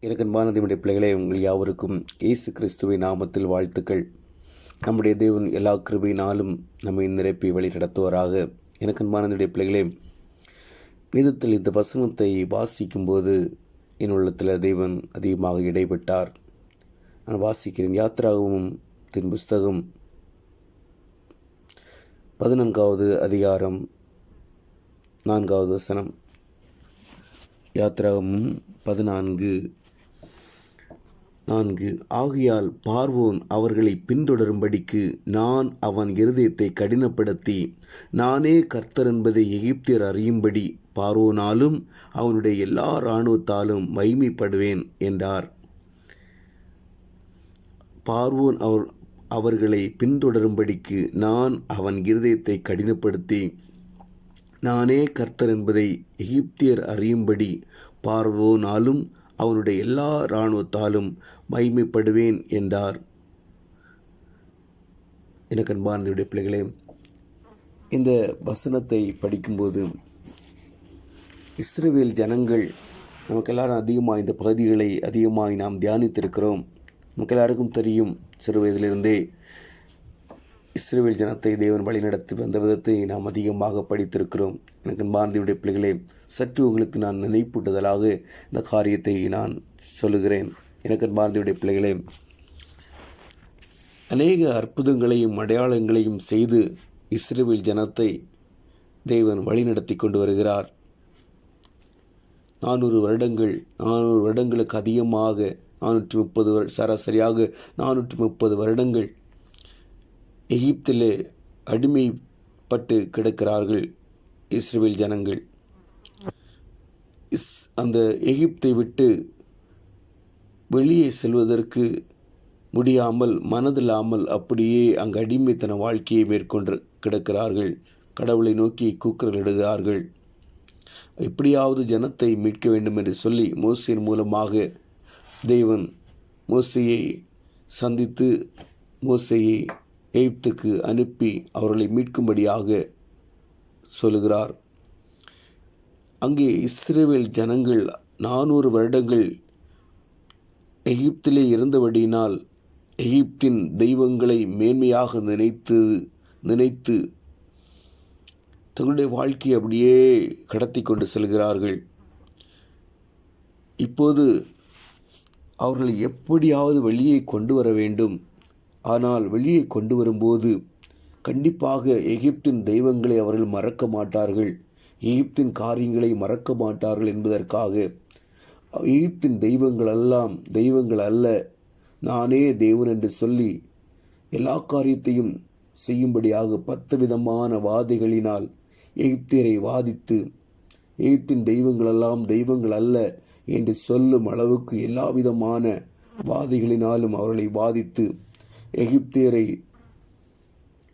எனக்கு தேவனுடைய பிள்ளைகளே உங்கள் யாவருக்கும் இயேசு கிறிஸ்துவின் நாமத்தில் வாழ்த்துக்கள். நம்முடைய தேவன் எல்லா கிருபையினாலும் நம்மை நிரப்பி வழி நடத்துவராக. எனக்கு பிள்ளைகளே வேதத்தில் இந்த வசனத்தை வாசிக்கும்போது என் உள்ளத்தில் தேவன் அதிகமாக இடைப்பட்டார். நான் வாசிக்கிறேன் யாத்ராகவும் தின் புஸ்தகம் பதினான்காவது அதிகாரம் நான்காவது வசனம். யாத்ராகமும் பதினான்கு நான்கு. ஆகையால் பார்வோன் அவர்களை பின்தொடரும்படிக்கு நான் அவன் இருதயத்தை கடினப்படுத்தி நானே கர்த்தர் என்பதை எகிப்தியர் அறியும்படி பார்வோனாலும் அவனுடைய எல்லா இராணுவத்தாலும் மைமைப்படுவேன் என்றார். பார்வோன் அவர் அவர்களை பின்தொடரும்படிக்கு நான் அவன் இருதயத்தை கடினப்படுத்தி நானே கர்த்தர் என்பதை எகிப்தியர் அறியும்படி பார்வோனாலும் அவனுடைய எல்லா இராணுவத்தாலும் மைமைப்படுவேன் என்றார். எனக்கு அன்பானதுடைய பிள்ளைகளே இந்த வசனத்தை படிக்கும்போது இஸ்ரேல் ஜனங்கள் நமக்கு எல்லாரும் அதிகமாக இந்த பகுதிகளை அதிகமாக நாம் தியானித்திருக்கிறோம். நமக்கு எல்லாருக்கும் தெரியும் சிறு வயதிலிருந்தே இஸ்ரேல் ஜனத்தை தேவன் வழிநடத்தி வந்த விதத்தை நாம் அதிகமாக படித்திருக்கிறோம். எனக்கு பாரதியுடைய பிள்ளைகளே சற்று உங்களுக்கு நான் நினைப்பூட்டுதலாக இந்த காரியத்தை நான் சொல்லுகிறேன். எனக்கு பாரதியுடைய பிள்ளைகளே அநேக அற்புதங்களையும் அடையாளங்களையும் செய்து இஸ்ரேல் ஜனத்தை தேவன் வழிநடத்தி கொண்டு வருகிறார். நானூறு வருடங்கள் நானூறு வருடங்களுக்கு அதிகமாக நானூற்றி முப்பது சராசரியாக நானூற்றி முப்பது வருடங்கள் எகிப்திலே அடிமைப்பட்டு கிடக்கிறார்கள் இஸ்ரேல் ஜனங்கள். இஸ் அந்த எகிப்தை விட்டு வெளியே செல்வதற்கு முடியாமல் மனதில்லாமல் அப்படியே அங்கு அடிமைத்தன வாழ்க்கையை மேற்கொண்டு கிடக்கிறார்கள். கடவுளை நோக்கி கூக்குரலிடுகிறார்கள். எப்படியாவது ஜனத்தை மீட்க வேண்டும் என்று சொல்லி மோசையின் மூலமாக தேவன் மோசையை சந்தித்து மோசையை எகிப்துக்கு அனுப்பி அவர்களை மீட்கும்படியாக சொல்லுகிறார். அங்கே இஸ்ரேவேல் ஜனங்கள் நானூறு வருடங்கள் எகிப்திலே இருந்தபடியினால் எகிப்தின் தெய்வங்களை மேன்மையாக நினைத்து நினைத்து தங்களுடைய வாழ்க்கையை அப்படியே கடத்தி கொண்டு செல்கிறார்கள். இப்போது அவர்களை எப்படியாவது வெளியே கொண்டு வர வேண்டும். ஆனால் வெளியே கொண்டு வரும்போது கண்டிப்பாக எகிப்தின் தெய்வங்களை அவர்கள் மறக்க மாட்டார்கள். எகிப்தின் காரியங்களை மறக்க மாட்டார்கள் என்பதற்காக எகிப்தின் தெய்வங்கள் எல்லாம் தெய்வங்கள் அல்ல நானே தேவன் என்று சொல்லி எல்லா காரியத்தையும் செய்யும்படியாக பத்து விதமான வாதைகளினால் எகிப்தியரை வாதித்து எகிப்தின் தெய்வங்களெல்லாம் தெய்வங்கள் அல்ல என்று சொல்லும் அளவுக்கு எல்லா விதமான வாதிகளினாலும் அவர்களை வாதித்து எகிப்தியரை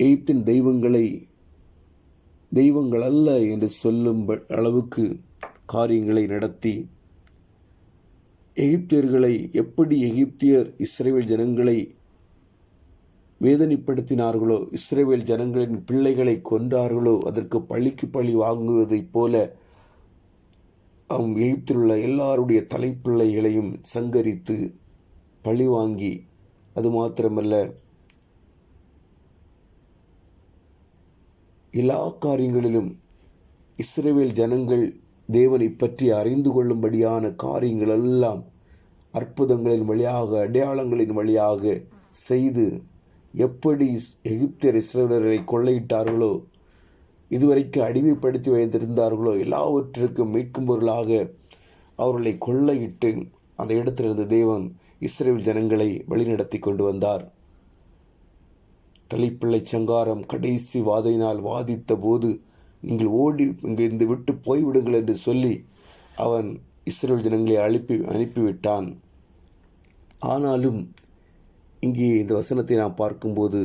எகிப்தின் தெய்வங்களை தெய்வங்கள் அல்ல என்று சொல்லும் அளவுக்கு காரியங்களை நடத்தி எகிப்தியர்களை எப்படி எகிப்தியர் இஸ்ரேல் ஜனங்களை வேதனைப்படுத்தினார்களோ இஸ்ரேல் ஜனங்களின் பிள்ளைகளை கொன்றார்களோ அதற்கு பழிக்கு பழி வாங்குவதைப் போல அவன் எகிப்தில் உள்ள எல்லாருடைய தலைப்பிள்ளைகளையும் சங்கரித்து பழி வாங்கி அது மாத்திரமல்ல எல்லா காரியங்களிலும் இஸ்ரேவேல் ஜனங்கள் தேவனை பற்றி அறிந்து கொள்ளும்படியான காரியங்கள் எல்லாம் அற்புதங்களின் வழியாக அடையாளங்களின் வழியாக செய்து எப்படி எகிப்தியர் இஸ்ரேலரை கொள்ளையிட்டார்களோ இதுவரைக்கும் அடிமைப்படுத்தி வைத்திருந்தார்களோ எல்லாவற்றிற்கும் மீட்கும் பொருளாக அவர்களை கொள்ளையிட்டு அந்த இடத்திலிருந்து தேவன் இஸ்ரேல் ஜனங்களை வழிநடத்தி கொண்டு வந்தார். தலைப்பிள்ளை சங்காரம் கடைசி வாதையினால் வாதித்த போது நீங்கள் ஓடி இங்கிருந்து விட்டு போய்விடுங்கள் என்று சொல்லி அவன் இஸ்ரேல் ஜனங்களை அனுப்பி அனுப்பிவிட்டான். ஆனாலும் இங்கே இந்த வசனத்தை நாம் பார்க்கும்போது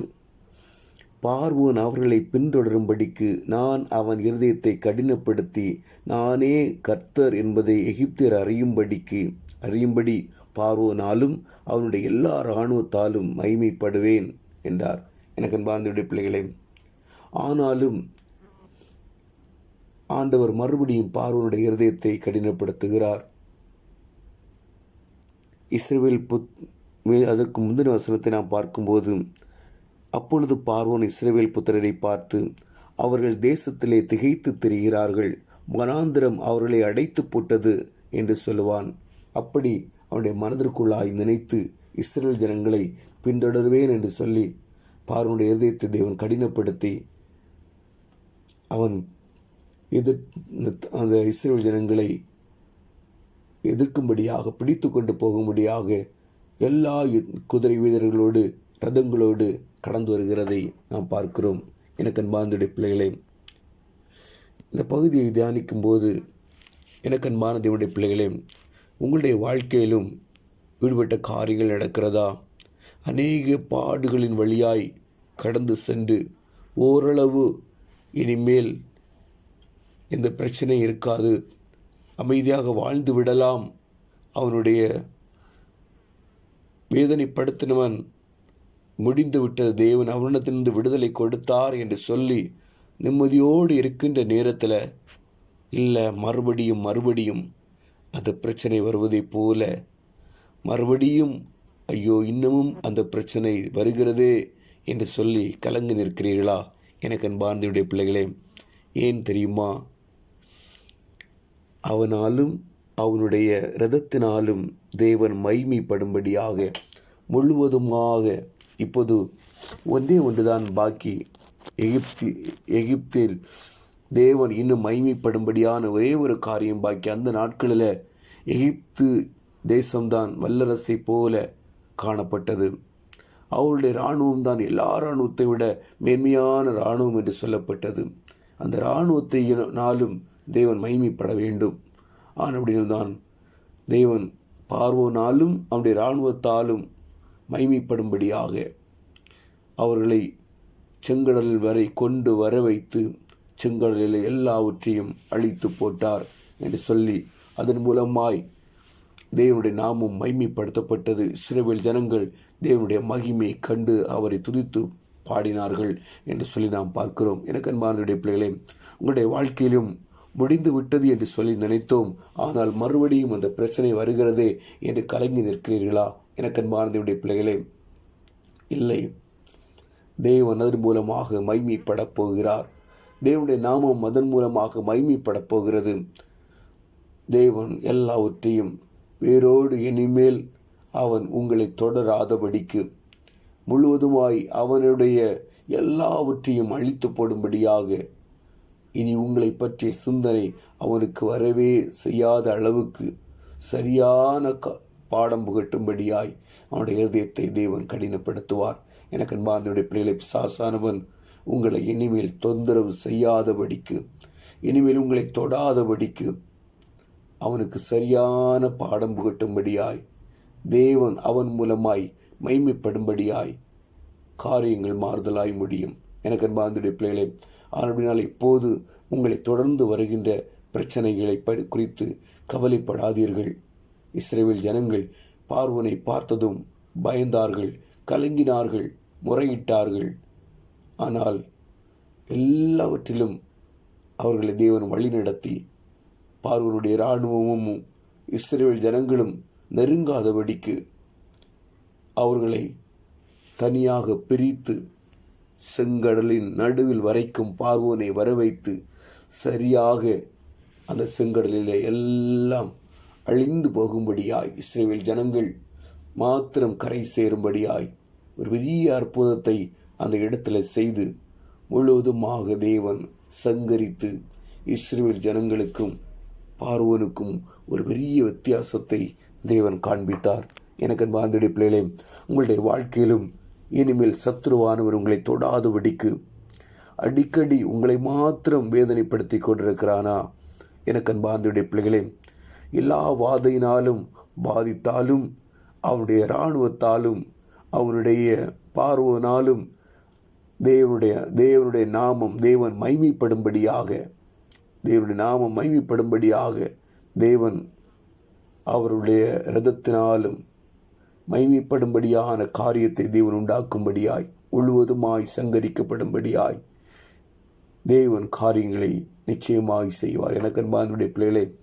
பார்வோன் அவர்களை பின்தொடரும்படிக்கு நான் அவன் இருதயத்தை கடினப்படுத்தி நானே கர்த்தர் என்பதை எகிப்தியர் அறியும்படிக்கு அறியும்படி பார்வோனாலும் அவனுடைய எல்லா இராணுவத்தாலும் மைமைப்படுவேன் என்றார். எனக்கு அன்பார்ந்தவுடைய பிள்ளைகளே ஆனாலும் ஆண்டவர் மறுபடியும் பார்வனுடைய இருதயத்தை கடினப்படுத்துகிறார். இஸ்ரேல் புத் அதற்கு முந்தின வசனத்தை நாம் பார்க்கும்போது அப்பொழுது பார்வோன் இஸ்ரேவேல் புத்திரரை பார்த்து அவர்கள் தேசத்திலே திகைத்து திரிகிறார்கள் வனாந்திரம் அவர்களை அடைத்து போட்டது என்று சொல்லுவான். அப்படி அவனுடைய மனதிற்குள்ளாய் நினைத்து இஸ்ரேல் ஜனங்களை பின்தொடர்வேன் என்று சொல்லி பார்வனுடைய இருதயத்தை தேவன் கடினப்படுத்தி அவன் எதிர் அந்த இஸ்ரேல் ஜனங்களை எதிர்க்கும்படியாக பிடித்து கொண்டு போகும்படியாக எல்லா குதிரை வீரர்களோடு ரதங்களோடு கடந்து வருகிறதை நாம் பார்க்கிறோம். எனக்கு அன்பார்ந்துடைய பிள்ளைகளே இந்த பகுதியை தியானிக்கும் போது எனக்கு அன்பான தேவனுடைய பிள்ளைகளே உங்களுடைய வாழ்க்கையிலும் விடுபட்ட காரியங்கள் நடக்கிறதா? அநேக பாடுகளின் வழியாய் கடந்து சென்று ஓரளவு இனிமேல் இந்த பிரச்சனை இருக்காது. அமைதியாக வாழ்ந்து விடலாம். அவனுடைய வேதனைப்படுத்தினவன் முடிந்து விட்டது தேவன் அவனத்திலிருந்து விடுதலை கொடுத்தார் என்று சொல்லி நிம்மதியோடு இருக்கின்ற நேரத்தில் இல்லை மறுபடியும் மறுபடியும் அந்த பிரச்சனை வருவதைப் போல மறுபடியும் ஐயோ இன்னமும் அந்த பிரச்சனை வருகிறதே என்று சொல்லி கலங்கி நிற்கிறீர்களா எனக்கு அன்பார்ந்தனுடைய பிள்ளைகளே? ஏன் தெரியுமா? அவனாலும் அவனுடைய ரதத்தினாலும் தேவன் மைமைப்படும்படியாக முழுவதுமாக இப்போது ஒன்றே ஒன்றுதான் பாக்கி எகிப்தி எகிப்தில் தேவன் இன்னும் மைமைப்படும்படியான ஒரே ஒரு காரியம் பாக்கி அந்த நாட்களில் எகிப்து தேசம்தான் வல்லரசை போல காணப்பட்டது. அவருடைய இராணுவம் தான் எல்லா இராணுவத்தை விட மேன்மையான இராணுவம் என்று சொல்லப்பட்டது. அந்த இராணுவத்தை நாளும் தேவன் மைமைப்பட வேண்டும். ஆனபடியில்தான் தேவன் பார்வோனாலும் அவனுடைய இராணுவத்தாலும் மைமைப்படும்படியாக அவர்களை செங்கடல் வரை கொண்டு வர வைத்து செங்கடலில் எல்லாவற்றையும் அழித்து போட்டார் என்று சொல்லி அதன் மூலமாய் தேவனுடைய நாமும் மைமைப்படுத்தப்பட்டது. சிறுவில் ஜனங்கள் தேவனுடைய மகிமை கண்டு அவரை துதித்து பாடினார்கள் என்று சொல்லி நாம் பார்க்கிறோம். எனக்கு அன்பானுடைய பிள்ளைகளே உங்களுடைய வாழ்க்கையிலும் முடிந்து விட்டது என்று சொல்லி நினைத்தோம். ஆனால் மறுபடியும் அந்த பிரச்சனை வருகிறதே என்று கலங்கி நிற்கிறீர்களா? எனக்கு அன்பானதுடைய பிள்ளைகளே இல்லை. தேவன் அதன் மூலமாக மைமைப்படப் போகிறார். தேவனுடைய நாமம் அதன் மூலமாக மைமைப்படப் போகிறது. தேவன் எல்லாவற்றையும் வேரோடு இனிமேல் அவன் உங்களை தொடராதபடிக்கு முழுவதுமாய் அவனுடைய எல்லாவற்றையும் அழித்து போடும்படியாக இனி உங்களை பற்றிய சிந்தனை அவனுக்கு வரவே செய்யாத அளவுக்கு சரியான க பாடம் புகட்டும்படியாய் அவனுடைய இருதயத்தை தேவன் கடினப்படுத்துவார். எனக்கு அன்பாந்தனுடைய பிள்ளைகளை சாசானவன் உங்களை இனிமேல் தொந்தரவு செய்யாதபடிக்கு இனிமேல் உங்களை தொடாதபடிக்கு அவனுக்கு சரியான பாடம் புகட்டும்படியாய் தேவன் அவன் மூலமாய் மைமைப்படும்படியாய் காரியங்கள் மாறுதலாய் முடியும். எனக்கு அன்பாந்துடைய பிள்ளைகளே ஆனால் இப்போது உங்களை தொடர்ந்து வருகின்ற பிரச்சனைகளை படி குறித்து கவலைப்படாதீர்கள். இஸ்ரேவில் ஜனங்கள் பார்வனை பார்த்ததும் பயந்தார்கள் கலங்கினார்கள் முறையிட்டார்கள். ஆனால் எல்லாவற்றிலும் அவர்களை தேவன் வழிநடத்தி பார்வனுடைய இராணுவமும் இஸ்ரேல் ஜனங்களும் நெருங்காதபடிக்கு அவர்களை தனியாக பிரித்து செங்கடலின் நடுவில் வரைக்கும் பார்வோனை வரவைத்து சரியாக அந்த செங்கடலில் எல்லாம் அழிந்து போகும்படியாய் இஸ்ரேல் ஜனங்கள் மாத்திரம் கரை சேரும்படியாய் ஒரு பெரிய அற்புதத்தை அந்த இடத்துல செய்து முழுவதுமாக தேவன் சங்கரித்து இஸ்ரேல் ஜனங்களுக்கும் பார்வனுக்கும் ஒரு பெரிய வித்தியாசத்தை தேவன் காண்பித்தார். எனக்கு அன்பார்ந்தடைய பிள்ளைகளே உங்களுடைய வாழ்க்கையிலும் இனிமேல் சத்ருவானவர் உங்களை தொடாதபடிக்கு அடிக்கடி உங்களை மாத்திரம் வேதனைப்படுத்தி கொண்டிருக்கிறானா? எனக்கு அன்பார்ந்தடைய பிள்ளைகளே எல்லா வாதையினாலும் பாதித்தாலும் அவனுடைய இராணுவத்தாலும் அவனுடைய பார்வனாலும் தேவனுடைய தேவனுடைய நாமம் தேவன் மைமைப்படும்படியாக தேவனுடைய நாமம் மைமைப்படும்படியாக தேவன் அவருடைய ரதத்தினாலும் மைமைப்படும்படியான காரியத்தை தேவன் உண்டாக்கும்படியாய் முழுவதுமாய் சங்கரிக்கப்படும்படியாய் தேவன் காரியங்களை நிச்சயமாய் செய்வார். எனக்கு அன்பானுடைய பிள்ளைகளே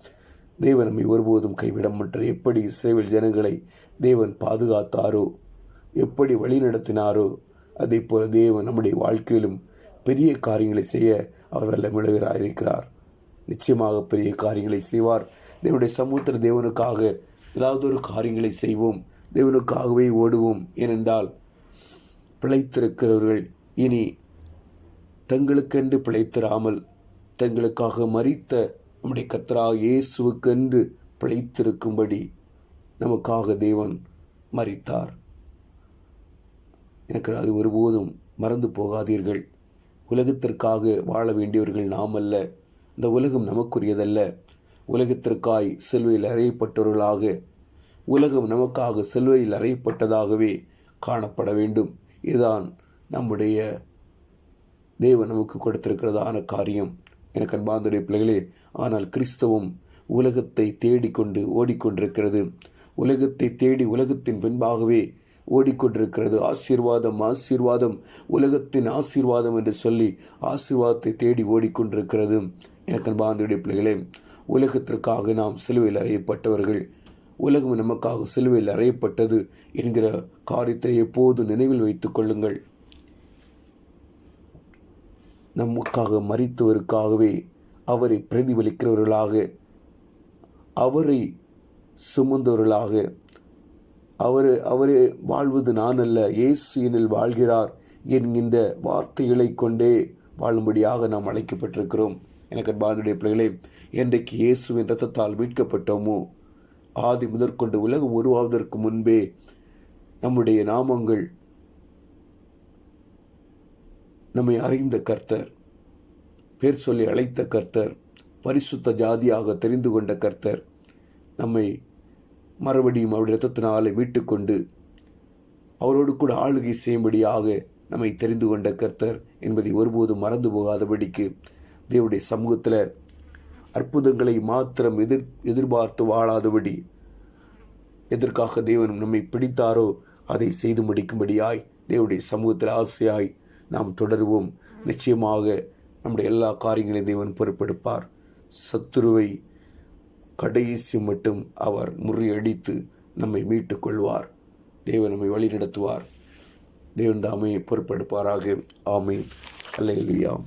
தேவன் நம்மை ஒருபோதும் கைவிட மாட்டார் எப்படி இஸ்ரேவில் ஜனங்களை தேவன் பாதுகாத்தாரோ எப்படி வழிநடத்தினாரோ அதே போல தேவன் நம்முடைய வாழ்க்கையிலும் பெரிய காரியங்களை செய்ய அவர் வல்லமிழுகிறார் இருக்கிறார். நிச்சயமாக பெரிய காரியங்களை செய்வார். தேவனுடைய சமூத்திர தேவனுக்காக ஏதாவது ஒரு காரியங்களை செய்வோம். தேவனுக்காகவே ஓடுவோம். ஏனென்றால் பிழைத்திருக்கிறவர்கள் இனி தங்களுக்கென்று பிழைத்திராமல் தங்களுக்காக மறித்த நம்முடைய கர்த்தரா இயேசுவுக்கென்று பிழைத்திருக்கும்படி நமக்காக தேவன் மறித்தார் எனக்கு அது ஒருபோதும் மறந்து போகாதீர்கள். உலகத்திற்காக வாழ வேண்டியவர்கள் நாம் அல்ல இந்த உலகம் நமக்குரியதல்ல. உலகத்திற்காய் சிலுவையில் அறையப்பட்டவர்களாக உலகம் நமக்காக சிலுவையில் அறையப்பட்டதாகவே காணப்பட வேண்டும். இதுதான் நம்முடைய தேவன் நமக்கு கொடுத்திருக்கிறதான காரியம். எனக்கு அன்பாந்துடைய பிள்ளைகளே ஆனால் கிறிஸ்தவம் உலகத்தை தேடிக்கொண்டு ஓடிக்கொண்டிருக்கிறது. உலகத்தை தேடி உலகத்தின் பின்பாகவே ஓடிக்கொண்டிருக்கிறது. ஆசீர்வாதம் ஆசீர்வாதம். உலகத்தின் ஆசீர்வாதம் என்று சொல்லி ஆசீர்வாதத்தை தேடி ஓடிக்கொண்டிருக்கிறது. எனக்கு அன்பாந்துடைய பிள்ளைகளே உலகத்திற்காக நாம் சிலுவையில் அறையப்பட்டவர்கள் உலகம் நமக்காக சிலுவையில் அறையப்பட்டது என்கிற காரியத்தை எப்போது நினைவில் வைத்துக் கொள்ளுங்கள். நமக்காக மறித்தவருக்காகவே அவரை பிரதிபலிக்கிறவர்களாக அவரை சுமந்தவர்களாக அவர் அவரே வாழ்வது நான் அல்ல இயேசு எனில் வாழ்கிறார் என்கின்ற வார்த்தைகளை கொண்டே வாழும்படியாக நாம் அழைக்கப்பட்டிருக்கிறோம். எனக்கு அன்பானுடைய பிள்ளைகளே என்றைக்கு இயேசுவின் ரத்தத்தால் மீட்கப்பட்டோமோ ஆதி முதற்கொண்டு உலகம் உருவாவதற்கு முன்பே நம்முடைய நாமங்கள் நம்மை அறிந்த கர்த்தர் பேர் சொல்லி அழைத்த கர்த்தர் பரிசுத்த ஜாதியாக தெரிந்து கொண்ட கர்த்தர் நம்மை மறுபடியும் அவருடைய ரத்தத்தினாலே மீட்டுக்கொண்டு அவரோடு கூட ஆளுகை செய்யும்படியாக நம்மை தெரிந்து கொண்ட கர்த்தர் என்பதை ஒருபோதும் மறந்து போகாதபடிக்கு தேவனுடைய சமூகத்தில் அற்புதங்களை மாத்திரம் எதிர் எதிர்பார்த்து வாழாதபடி எதற்காக தேவன் நம்மை பிடித்தாரோ அதை செய்து முடிக்கும்படியாய் தேவனுடைய சமூகத்தில் ஆசையாய் நாம் தொடருவோம். நிச்சயமாக நம்முடைய எல்லா காரியங்களையும் தேவன் பொறுப்பெடுப்பார். சத்துருவை கடைசி மட்டும் அவர் முறியடித்து நம்மை மீட்டுக் கொள்வார் தேவன் நம்மை வழி நடத்துவார் தேவன் தாமே பொறுப்பெடுப்பாராக. ஆமீன். அல்லையா